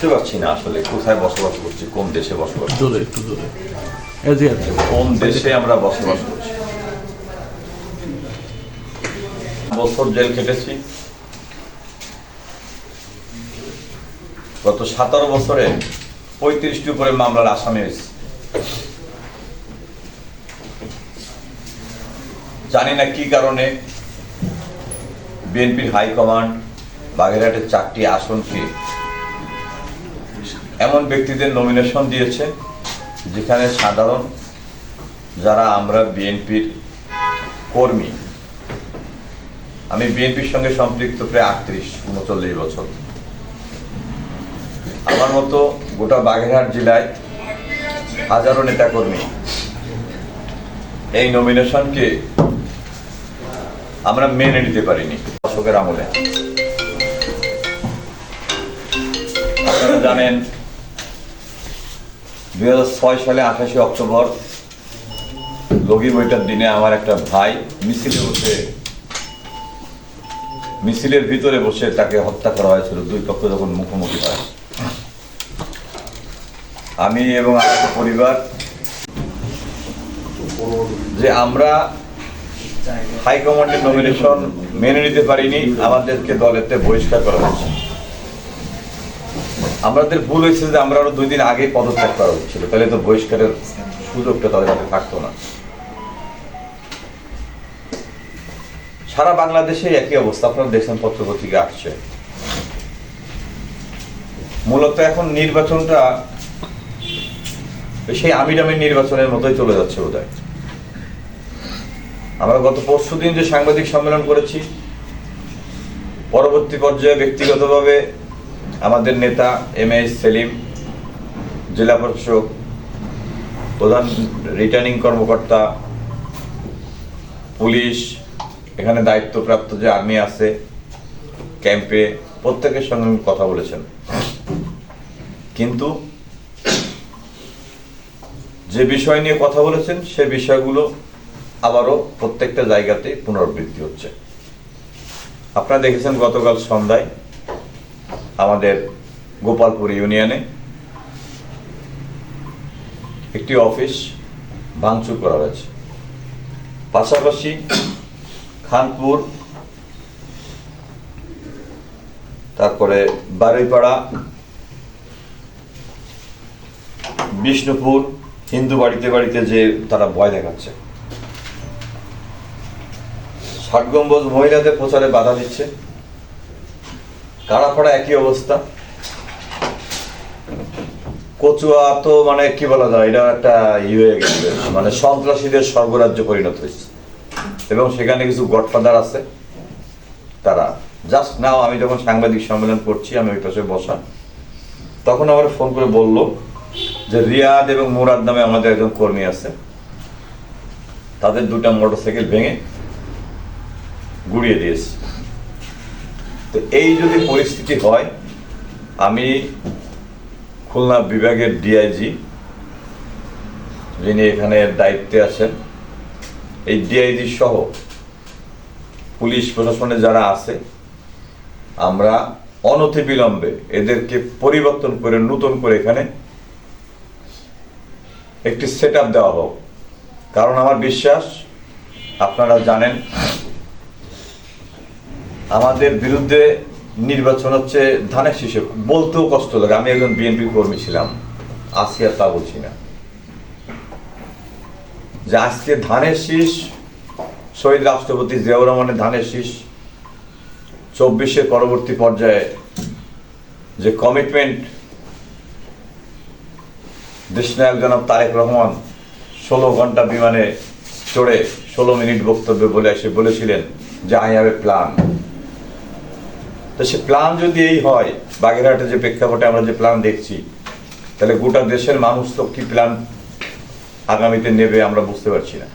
বুঝতে পারছি না আসলে কোথায় বসবাস করছি কোন দেশে বসবাস জোরে একটু আছে কোন দেশে আমরা বসবাস করছি? বছর জেল কেটেছি গত সতেরো বছরে পঁয়ত্রিশটি উপরে মামলার আসামি হয়েছে। জানি না কি কারণে বিএনপির হাইকমান্ড বাগেরহাটের চারটি আসনকে এমন ব্যক্তিদের নমিনেশন দিয়েছে, যেখানে সাধারণ যারা আমরা বিএনপির কর্মী। আমি বিএনপির সঙ্গে সম্পৃক্ত প্রায় আটত্রিশ, উনচল্লিশ বছর। আমার মতো গোটা বাগেরহাট জেলায় হাজারো নেতাকর্মী এই নমিনেশনকে আমরা মেনে নিতে পারিনি অশোকের আমলে। আপনারা জানেন দুই হাজার ছয় সালে আঠাশে অক্টোবর লগি বইটার দিনে আমার একটা ভাই মিছিলে বসে, মিছিলের ভিতরে বসে তাকে হত্যা করা হয়েছিল, দুই পক্ষ যখন মুখোমুখি হয়। আমি এবং আমার পরিবার, যে আমরা হাইকমান্ডের নমিনেশন মেনে নিতে পারিনি, আমাদেরকে দলেতে বহিষ্কার করা হয়েছে। আমাদের ভুল হয়েছে যে আমরা আরও দুই দিন আগে পদত্যাগ করা হচ্ছিল। তাহলে তো বহিষ্কারের সুযোগটা তাদের হাতে থাকতো না। সারা বাংলাদেশে একই অবস্থা। আপনারা দেখছেন পত্র পত্রিকা আসছে। মূলত এখন নির্বাচনটা সেই আমিরামের নির্বাচনের মতোই চলে যাচ্ছে বোধ হয় আমরা গত পরশু দিন যে সাংবাদিক সম্মেলন করেছি, পরবর্তী পর্যায়ে ব্যক্তিগতভাবে আমাদের নেতা এম এস সেলিম, জেলা প্রশাসক, প্রধান রিটার্নিং কর্মকর্তা, পুলিশ, এখানে দায়িত্বপ্রাপ্ত যে আর্মি আছে ক্যাম্পে প্রত্যেকের সঙ্গে কথা বলেছেন। কিন্তু যে বিষয় নিয়ে কথা বলেছেন, সে বিষয়গুলো আবারও প্রত্যেকটা জায়গাতে পুনরাবৃত্তি হচ্ছে। আপনারা দেখেছেন গতকাল সন্ধ্যায় আমাদের গোপালপুর ইউনিয়নে একটি অফিস ভাঙচুর করা হয়েছে। পাশাপাশি খানপুর, তারপরে বারুইপাড়া, বিষ্ণুপুর, হিন্দু বাড়িতে বাড়িতে যে তারা ভয় দেখাচ্ছে। ষাট গম্বুজ মহিলাদের প্রচারে বাধা দিচ্ছে। কারাপাড়া একই অবস্থা। কচুয়া তো মানে কি বলা যায়, এটা একটা ই হয়ে গেছে মানে সন্ত্রাসীদের স্বর্গরাজ্য পরিণত হয়েছে। এবং সেখানে কিছু গডফাদার আছে, তারা। জাস্ট নাও, আমি যখন সাংবাদিক সম্মেলন করছি, আমি ওই পাশে বসা তখন আমার ফোন করে বলল যে রিয়াদ এবং মুরাদ নামে আমাদের একজন কর্মী আছে। তাদের দুটা মোটরসাইকেল ভেঙে গুড়িয়ে দিয়েছে। তো এই যদি পরিস্থিতি হয়, আমি খুলনা বিভাগের ডিআইজি যিনি এখানে দায়িত্বে আছেন, এই ডিআইজি সহ পুলিশ প্রশাসনে যারা আছে, আমরা অনতিবিলম্বে এদেরকে পরিবর্তন করে, নতুন করে এখানে একটি সেট দেওয়া হোক। কারণ আমার বিশ্বাস, আপনারা জানেন আমাদের বিরুদ্ধে নির্বাচন হচ্ছে ধানের শীষে বলতেও কষ্ট লাগে, আমি একজন বিএনপি কর্মী ছিলাম আর তা বলছি না। যে আজকে ধানের শীষ, শহীদ রাষ্ট্রপতি জিয়াউর রহমানের ধানের শীষ চব্বিশের পরবর্তী পর্যায়ে যে কমিটমেন্ট দেশনায়ক জনাব তারেক রহমান ষোলো ঘণ্টা বিমানে চড়ে ষোলো মিনিট বক্তব্য বলে এসে বলেছিলেন যে আই হ্যাভ এ প্ল্যান তো সে প্ল্যান যদি এই হয়, বাগেরহাটে যে প্রেক্ষাপটে আমরা যে প্ল্যান দেখছি, তাহলে গোটা দেশের মানুষ তো কি প্ল্যান আগামীতে নেবে আমরা বুঝতে পারছি না।